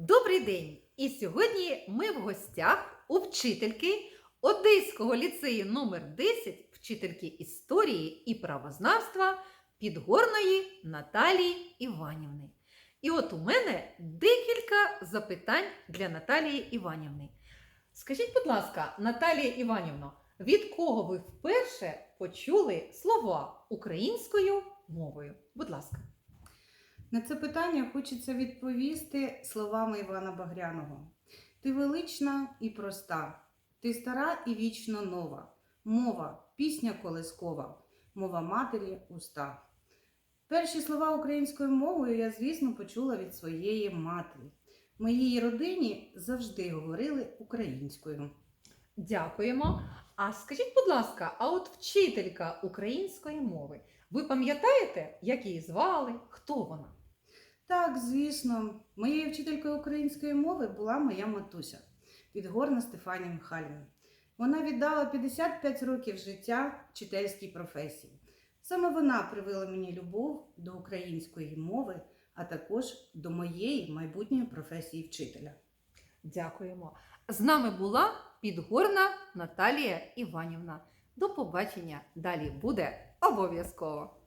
Добрий день! І сьогодні ми в гостях у вчительки Одеського ліцею номер 10 вчительки історії і правознавства Підгорної Наталії Іванівни. І от у мене декілька запитань для Наталії Іванівни. Скажіть, будь ласка, Наталія Іванівно, від кого ви вперше почули слова українською мовою? Будь ласка. На це питання хочеться відповісти словами Івана Багряного. Ти велична і проста, ти стара і вічно нова. Мова, пісня колискова, мова матері уста. Перші слова українською мовою я, звісно, почула від своєї матері. Моїй родині завжди говорили українською. Дякуємо. А скажіть, будь ласка, а от вчителька української мови, ви пам'ятаєте, як її звали? Хто вона? Так, звісно, моєю вчителькою української мови була моя матуся Підгорна Стефанія Михайлівна. Вона віддала 55 років життя вчительській професії. Саме вона привила мені любов до української мови, а також до моєї майбутньої професії вчителя. Дякуємо. З нами була Підгорна Наталія Іванівна. До побачення. Далі буде обов'язково.